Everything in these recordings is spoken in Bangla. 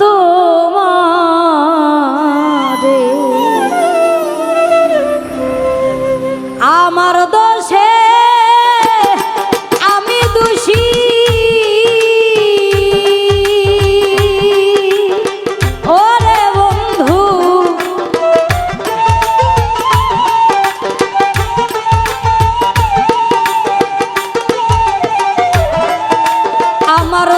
তোমারে। আমার দোষে আমি দোষী। ওরে বন্ধু আমার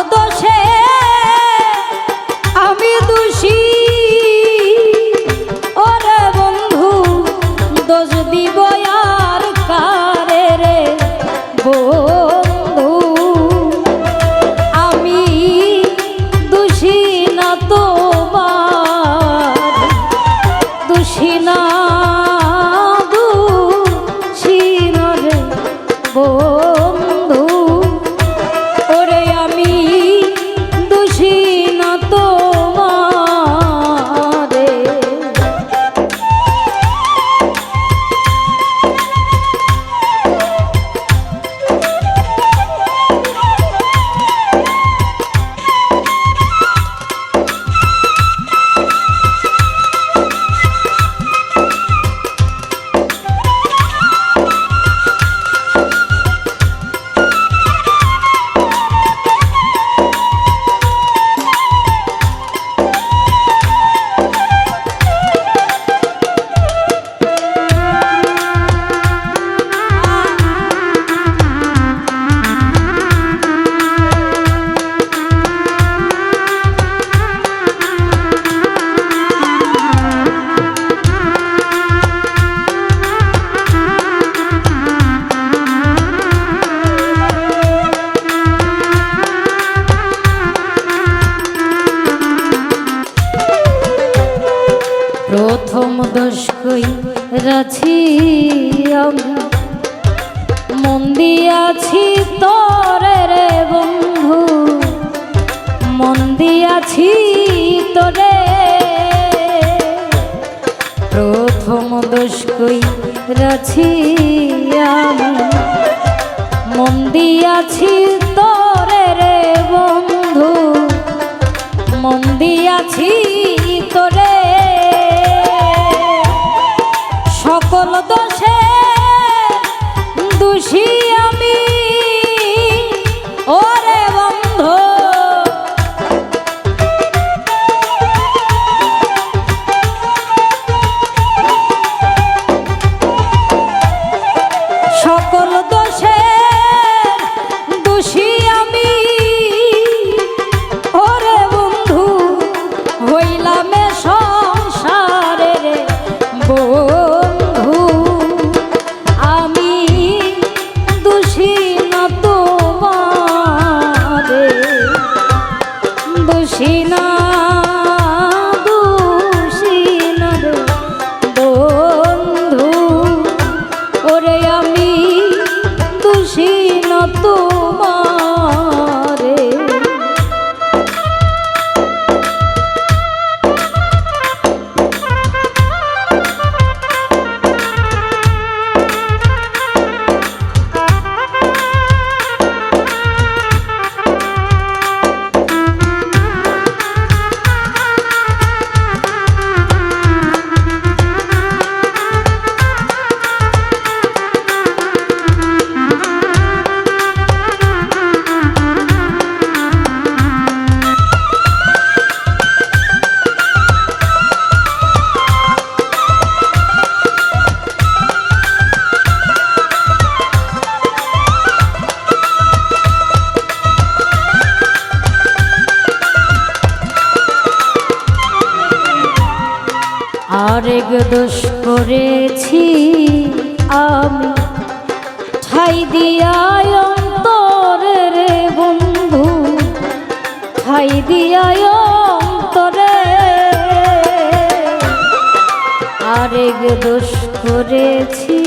দোষ কই রাছি আমি। মন দিয়াছি তো তো অনেক দোষ করেছি আমি। ঠাই দিয়ায় অন্তর রে বন্ধু, ঠাই দিয়ায় অন্তরে। আরেক দোষ করেছি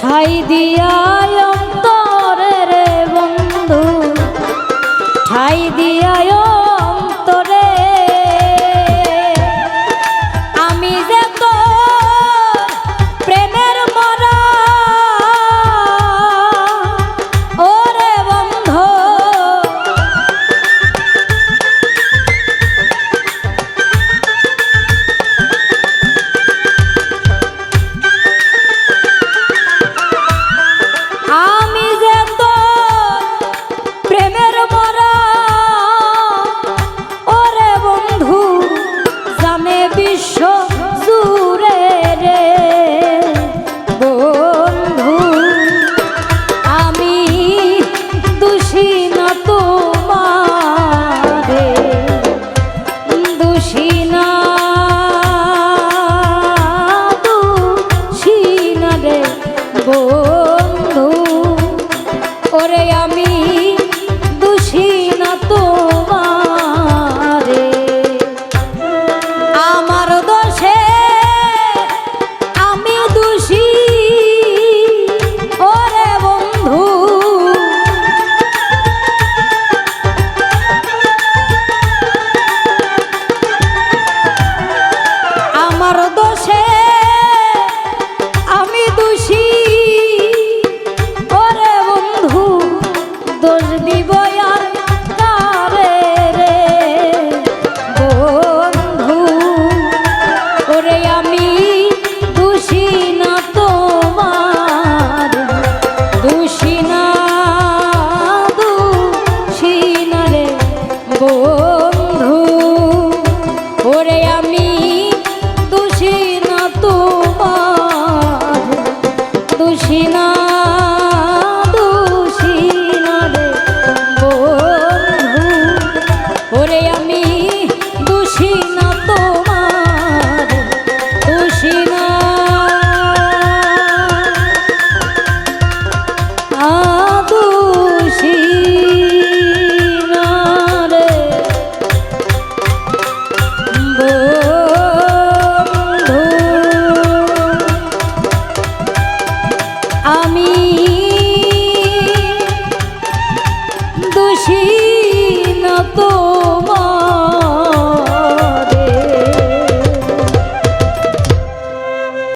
ঠাই দিয়ায় গো।